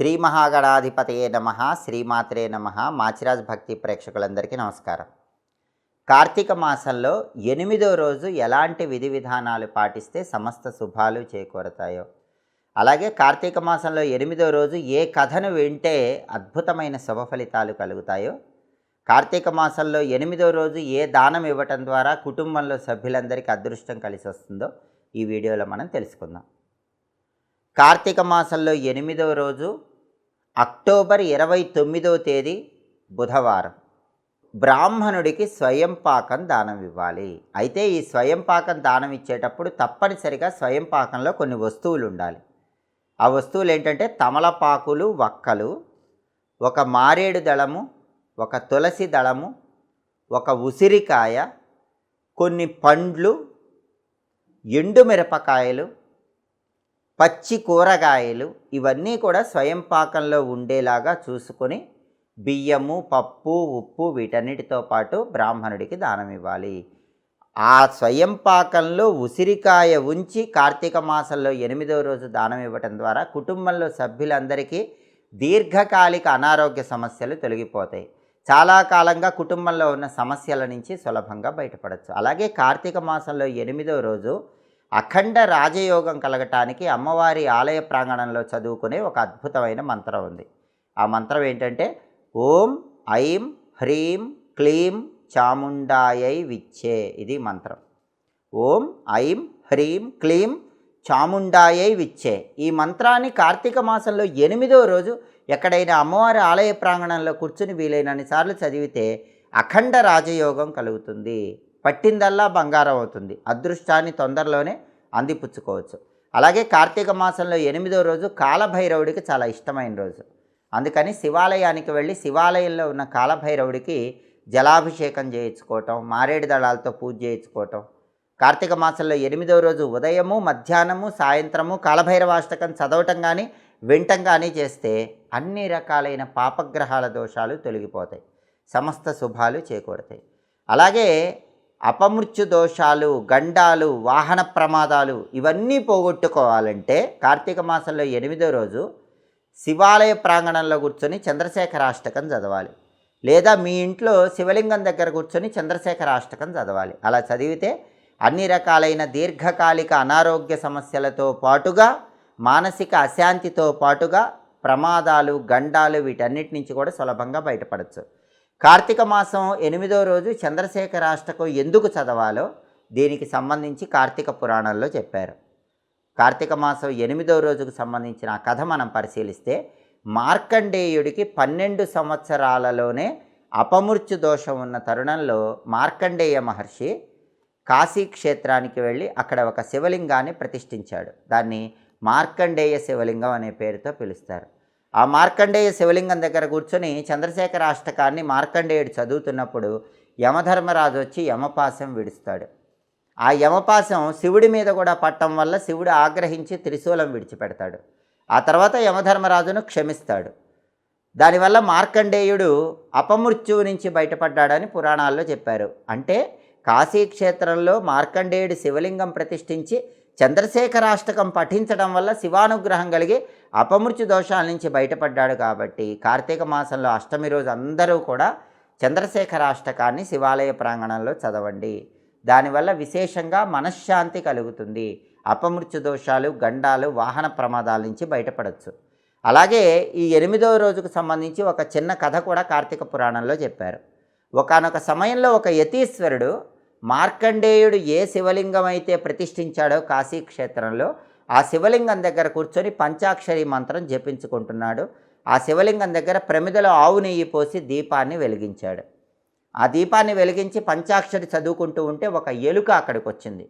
శ్రీ మహాగణాధిపతయే నమ శ్రీమాత్రే నమ మాచిరాజ్ భక్తి ప్రేక్షకులందరికీ నమస్కారం. కార్తీక మాసంలో ఎనిమిదో రోజు ఎలాంటి విధి విధానాలు పాటిస్తే సమస్త శుభాలు చేకూరతాయో అలాగే కార్తీక మాసంలో ఎనిమిదో రోజు ఏ కథను వింటే అద్భుతమైన శుభ ఫలితాలు కలుగుతాయో కార్తీక మాసంలో ఎనిమిదో రోజు ఏ దానం ఇవ్వటం ద్వారా కుటుంబంలో సభ్యులందరికీ అదృష్టం కలిసి వస్తుందో ఈ వీడియోలో మనం తెలుసుకుందాం. కార్తీక మాసంలో ఎనిమిదవ రోజు అక్టోబర్ ఇరవై తొమ్మిదవ తేదీ బుధవారం. బ్రాహ్మణుడికి స్వయం పాకం దానం ఇవ్వాలి. అయితే ఈ స్వయం పాకం దానం ఇచ్చేటప్పుడు తప్పనిసరిగా స్వయం పాకంలో కొన్ని వస్తువులు ఉండాలి. ఆ వస్తువులు ఏంటంటే తమలపాకులు వక్కలు ఒక మారేడు దళము ఒక తులసి దళము ఒక ఉసిరికాయ కొన్ని పండ్లు ఎండుమిరపకాయలు పచ్చి కూరగాయలు ఇవన్నీ కూడా స్వయం పాకంలో ఉండేలాగా చూసుకొని బియ్యము పప్పు ఉప్పు వీటన్నిటితో పాటు బ్రాహ్మణుడికి దానం ఇవ్వాలి. ఆ స్వయం పాకంలో ఉసిరికాయ ఉంచి కార్తీక మాసంలో ఎనిమిదవ రోజు దానం ఇవ్వటం ద్వారా కుటుంబంలో సభ్యులందరికీ దీర్ఘకాలిక అనారోగ్య సమస్యలు తొలగిపోతాయి. చాలా కాలంగా కుటుంబంలో ఉన్న సమస్యల నుంచి సులభంగా బయటపడవచ్చు అలాగే కార్తీక మాసంలో ఎనిమిదవ రోజు అఖండ రాజయోగం కలగటానికి అమ్మవారి ఆలయ ప్రాంగణంలో చదువుకునే ఒక అద్భుతమైన మంత్రం ఉంది. ఆ మంత్రం ఏంటంటే ఓం ఐం హ్రీం క్లీం చాముండాయై విచ్చే ఇది మంత్రం. ఓం ఐం హ్రీం క్లీం చాముండాయై విచ్చే. ఈ మంత్రాన్ని కార్తీక మాసంలో ఎనిమిదో రోజు ఎక్కడైనా అమ్మవారి ఆలయ ప్రాంగణంలో కూర్చుని వీలైనన్ని సార్లు చదివితే అఖండ రాజయోగం కలుగుతుంది. పట్టిందల్లా బంగారం అవుతుంది. అదృష్టాన్ని తొందరలోనే అందిపుచ్చుకోవచ్చు. అలాగే కార్తీక మాసంలో ఎనిమిదో రోజు కాలభైరవుడికి చాలా ఇష్టమైన రోజు. అందుకని శివాలయానికి వెళ్ళి శివాలయంలో ఉన్న కాలభైరవుడికి జలాభిషేకం చేయించుకోవటం మారేడు దళాలతో పూజ చేయించుకోవటం. కార్తీక మాసంలో ఎనిమిదో రోజు ఉదయము మధ్యాహ్నము సాయంత్రము కాలభైరవాష్టకం చదవటం కానీ వింటం కానీ చేస్తే అన్ని రకాలైన పాపగ్రహాల దోషాలు తొలగిపోతాయి. సమస్త శుభాలు చేకూడతాయి అలాగే అపమృత్యు దోషాలు గండాలు వాహన ప్రమాదాలు ఇవన్నీ పోగొట్టుకోవాలంటే కార్తీక మాసంలో ఎనిమిదో రోజు శివాలయ ప్రాంగణంలో కూర్చొని చంద్రశేఖరాష్టకం చదవాలి. లేదా మీ ఇంట్లో శివలింగం దగ్గర కూర్చొని చంద్రశేఖరాష్టకం చదవాలి. అలా చదివితే అన్ని రకాలైన దీర్ఘకాలిక అనారోగ్య సమస్యలతో పాటుగా మానసిక అశాంతితో పాటుగా ప్రమాదాలు గండాలు వీటన్నిటి నుంచి కూడా సులభంగా బయటపడచ్చు. కార్తీక మాసం ఎనిమిదో రోజు చంద్రశేఖరాష్టకం ఎందుకు చదవాలో దీనికి సంబంధించి కార్తీక పురాణంలో చెప్పారు. కార్తీక మాసం ఎనిమిదో రోజుకు సంబంధించిన ఆ కథ మనం పరిశీలిస్తే మార్కండేయుడికి పన్నెండు సంవత్సరాలలోనే అపమృత్యు దోషం ఉన్న తరుణంలో మార్కండేయ మహర్షి కాశీ క్షేత్రానికి వెళ్ళి అక్కడ ఒక శివలింగాన్ని ప్రతిష్ఠించాడు. దాన్ని మార్కండేయ శివలింగం అనే పేరుతో పిలుస్తారు. ఆ మార్కండేయ శివలింగం దగ్గర కూర్చొని చంద్రశేఖర అష్టకాన్ని మార్కండేయుడు చదువుతున్నప్పుడు యమధర్మరాజు వచ్చి యమపాశం విడుస్తాడు. ఆ యమపాశం శివుడి మీద కూడా పట్టం వల్ల శివుడు ఆగ్రహించి త్రిశూలం విడిచిపెడతాడు. ఆ తర్వాత యమధర్మరాజును క్షమిస్తాడు. దానివల్ల మార్కండేయుడు అపమృత్యువు నుంచి బయటపడ్డాడని పురాణాల్లో చెప్పారు. అంటే కాశీక్షేత్రంలో మార్కండేయుడు శివలింగం ప్రతిష్ఠించి చంద్రశేఖరాష్టకం పఠించడం వల్ల శివానుగ్రహం కలిగి అపమృత్యు దోషాల నుంచి బయటపడ్డాడు కాబట్టి కార్తీక మాసంలో అష్టమి రోజు అందరూ కూడా చంద్రశేఖరాష్టకాన్ని శివాలయ ప్రాంగణంలో చదవండి. దానివల్ల విశేషంగా మనశ్శాంతి కలుగుతుంది. అపమృత్యు దోషాలు గండాలు వాహన ప్రమాదాల నుంచి బయటపడవచ్చు అలాగే ఈ ఎనిమిదవ రోజుకు సంబంధించి ఒక చిన్న కథ కూడా కార్తీక పురాణంలో చెప్పారు. ఒకనొక సమయంలో ఒక యతీశ్వరుడు మార్కండేయుడు ఏ శివలింగం అయితే ప్రతిష్ఠించాడో కాశీ క్షేత్రంలో ఆ శివలింగం దగ్గర కూర్చొని పంచాక్షరి మంత్రం జపించుకుంటున్నాడు. ఆ శివలింగం దగ్గర ప్రమిదలో ఆవు నెయ్యి పోసి దీపాన్ని వెలిగించాడు. ఆ దీపాన్ని వెలిగించి పంచాక్షరి చదువుకుంటూ ఉంటే ఒక ఎలుక అక్కడికి వచ్చింది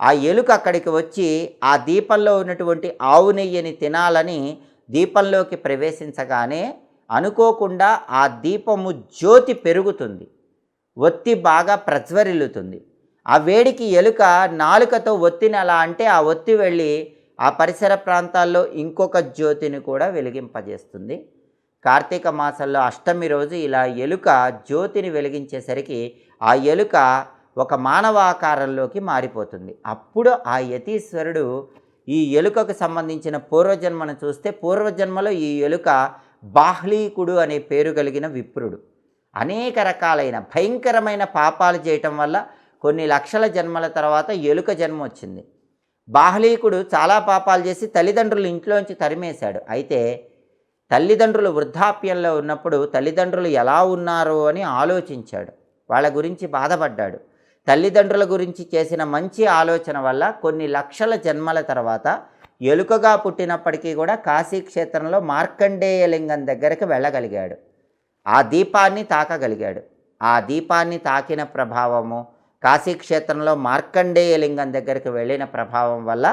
ఆ ఎలుక అక్కడికి వచ్చి ఆ దీపంలో ఉన్నటువంటి ఆవు నెయ్యిని తినాలని దీపంలోకి ప్రవేశించగానే అనుకోకుండా ఆ దీపము జ్యోతి పెరుగుతుంది. ఒత్తి బాగా ప్రజ్వరిల్లుతుంది. ఆ వేడికి ఎలుక నాలుకతో ఒత్తిని అలా అంటే ఆ ఒత్తి వెళ్ళి ఆ పరిసర ప్రాంతాల్లో ఇంకొక జ్యోతిని కూడా వెలిగింపజేస్తుంది. కార్తీక మాసంలో అష్టమి రోజు ఇలా ఎలుక జ్యోతిని వెలిగించేసరికి ఆ ఎలుక ఒక మానవాకారంలోకి మారిపోతుంది. అప్పుడు ఆ యతీశ్వరుడు ఈ ఎలుకకు సంబంధించిన పూర్వజన్మను చూస్తే పూర్వజన్మలో ఈ ఎలుక బాహ్లీకుడు అనే పేరు కలిగిన విప్రుడు. అనేక రకాలైన భయంకరమైన పాపాలు చేయటం వల్ల కొన్ని లక్షల జన్మల తర్వాత ఎలుక జన్మ వచ్చింది. బాహ్లీకుడు చాలా పాపాలు చేసి తల్లిదండ్రులు ఇంట్లోంచి తరిమేశాడు. అయితే తల్లిదండ్రులు వృద్ధాప్యంలో ఉన్నప్పుడు తల్లిదండ్రులు ఎలా ఉన్నారు అని ఆలోచించాడు. వాళ్ళ గురించి బాధపడ్డాడు. తల్లిదండ్రుల గురించి చేసిన మంచి ఆలోచన వల్ల కొన్ని లక్షల జన్మల తర్వాత ఎలుకగా పుట్టినప్పటికీ కూడా కాశీక్షేత్రంలో మార్కండేయలింగం దగ్గరికి వెళ్ళగలిగాడు. ఆ దీపాన్ని తాకగలిగాడు. ఆ దీపాన్ని తాకిన ప్రభావము కాశీక్షేత్రంలో మార్కండేయ లింగం దగ్గరికి వెళ్ళిన ప్రభావం వల్ల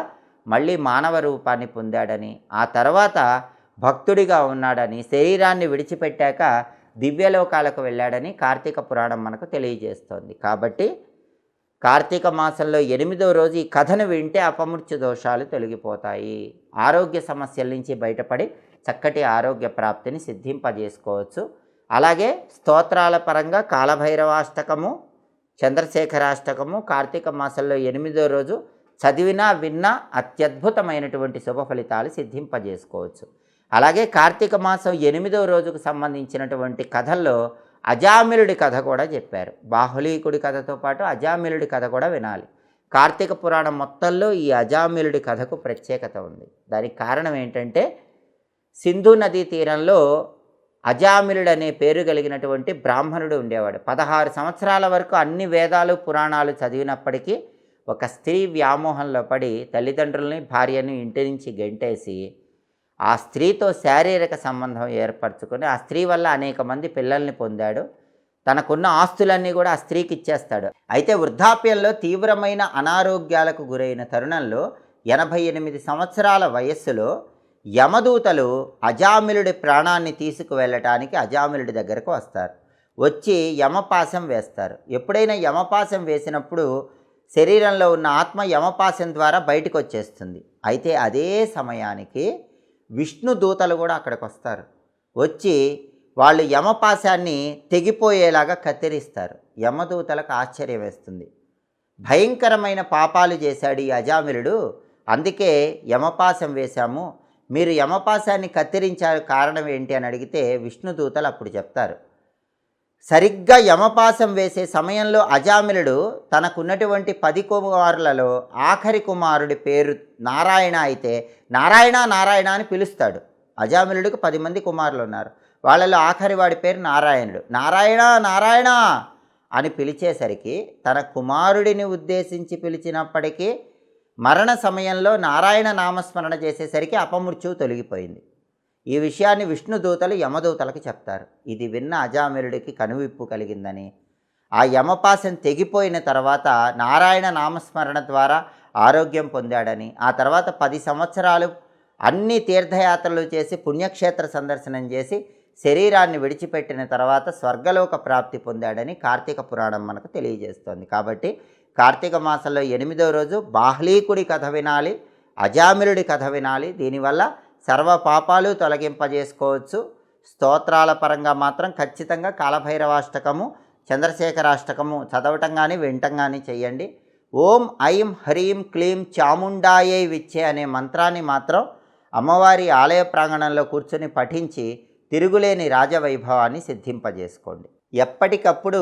మళ్ళీ మానవ రూపాన్ని పొందాడని ఆ తర్వాత భక్తుడిగా ఉన్నాడని శరీరాన్ని విడిచిపెట్టాక దివ్యలోకాలకు వెళ్ళాడని కార్తీక పురాణం మనకు తెలియజేస్తోంది. కాబట్టి కార్తీక మాసంలో ఎనిమిదో రోజు ఈ కథను వింటే అపమృత్యు దోషాలు తొలగిపోతాయి. ఆరోగ్య సమస్యల నుంచి బయటపడి చక్కటి ఆరోగ్య ప్రాప్తిని సిద్ధింపజేసుకోవచ్చు. అలాగే స్తోత్రాల పరంగా కాలభైరవాష్టకము చంద్రశేఖరాష్టకము కార్తీక మాసంలో ఎనిమిదో రోజు చదివినా విన్నా అత్యద్భుతమైనటువంటి శుభ ఫలితాలు సిద్ధింపజేసుకోవచ్చు. అలాగే కార్తీక మాసం ఎనిమిదో రోజుకు సంబంధించినటువంటి కథల్లో అజామిలుడి కథ కూడా చెప్పారు. బాహులీకుడి కథతో పాటు అజామిలుడి కథ కూడా వినాలి. కార్తీక పురాణం మొత్తంలో ఈ అజామిలుడి కథకు ప్రత్యేకత ఉంది. దానికి కారణం ఏంటంటే సింధు నదీ తీరంలో అజామిలుడు అనే పేరు కలిగినటువంటి బ్రాహ్మణుడు ఉండేవాడు. పదహారు సంవత్సరాల వరకు అన్ని వేదాలు పురాణాలు చదివినప్పటికీ ఒక స్త్రీ వ్యామోహంలో పడి తల్లిదండ్రుల్ని భార్యను ఇంటి నుంచి గెంటేసి ఆ స్త్రీతో శారీరక సంబంధం ఏర్పరచుకొని ఆ స్త్రీ వల్ల అనేక మంది పిల్లల్ని పొందాడు. తనకున్న ఆస్తులన్నీ కూడా ఆ స్త్రీకి ఇచ్చేస్తాడు. అయితే వృద్ధాప్యంలో తీవ్రమైన అనారోగ్యాలకు గురైన తరుణంలో ఎనభై ఎనిమిది సంవత్సరాల వయస్సులో యమదూతలు అజామిలుడి ప్రాణాన్ని తీసుకువెళ్ళటానికి అజామిలుడి దగ్గరకు వస్తారు. వచ్చి యమపాశం వేస్తారు. ఎప్పుడైనా యమపాశం వేసినప్పుడు శరీరంలో ఉన్న ఆత్మ యమపాశం ద్వారా బయటకు వచ్చేస్తుంది అయితే అదే సమయానికి విష్ణు దూతలు కూడా అక్కడికి వస్తారు వచ్చి వాళ్ళు యమపాశాన్ని తెగిపోయేలాగా కత్తిరిస్తారు. యమదూతలకు ఆశ్చర్యం వేస్తుంది. భయంకరమైన పాపాలు చేశాడు ఈ అజామిలుడు. అందుకే యమపాశం వేశాము. మీరు యమపాశాన్ని కత్తిరించారు కారణం ఏంటి అని అడిగితే విష్ణుదూతలు అప్పుడు చెప్తారు. సరిగ్గా యమపాసం వేసే సమయంలో అజామిలుడు తనకున్నటువంటి పది కుమారులలో ఆఖరి కుమారుడి పేరు నారాయణ అయితే నారాయణ నారాయణ అని పిలుస్తాడు. అజామిలుడికి పది మంది కుమారులు ఉన్నారు. వాళ్ళలో ఆఖరి వాడి పేరు నారాయణుడు. నారాయణ నారాయణ అని పిలిచేసరికి తన కుమారుడిని ఉద్దేశించి పిలిచినప్పటికీ మరణ సమయంలో నారాయణ నామస్మరణ చేసేసరికి అపమృత్యువు తొలగిపోయింది. ఈ విషయాన్ని విష్ణుదూతలు యమదూతలకు చెప్తారు. ఇది విన్న అజామిరుడికి కనువిప్పు కలిగిందని. ఆ యమపాసం తెగిపోయిన తర్వాత నారాయణ నామస్మరణ ద్వారా ఆరోగ్యం పొందాడని. ఆ తర్వాత పది సంవత్సరాలు అన్ని తీర్థయాత్రలు చేసి పుణ్యక్షేత్ర సందర్శనం చేసి శరీరాన్ని విడిచిపెట్టిన తర్వాత స్వర్గలోక ప్రాప్తి పొందాడని కార్తీక పురాణం మనకు తెలియజేస్తోంది. కాబట్టి కార్తీక మాసంలో ఎనిమిదో రోజు బాహ్లీకుడి కథ వినాలి అజామిరుడి కథ వినాలి. దీనివల్ల సర్వ పాపాలు తొలగింపజేసుకోవచ్చు. స్తోత్రాల పరంగా మాత్రం ఖచ్చితంగా కాలభైరవాష్టకము చంద్రశేఖరాష్టకము చదవటం కానీ వినటం కానీ చేయండి ఓం ఐం హ్రీం క్లీం చాముండాయే విచ్చే అనే మంత్రాన్ని మాత్రం అమ్మవారి ఆలయ ప్రాంగణంలో కూర్చొని పఠించి తిరుగులేని రాజవైభవాన్ని సిద్ధింపజేసుకోండి. ఎప్పటికప్పుడు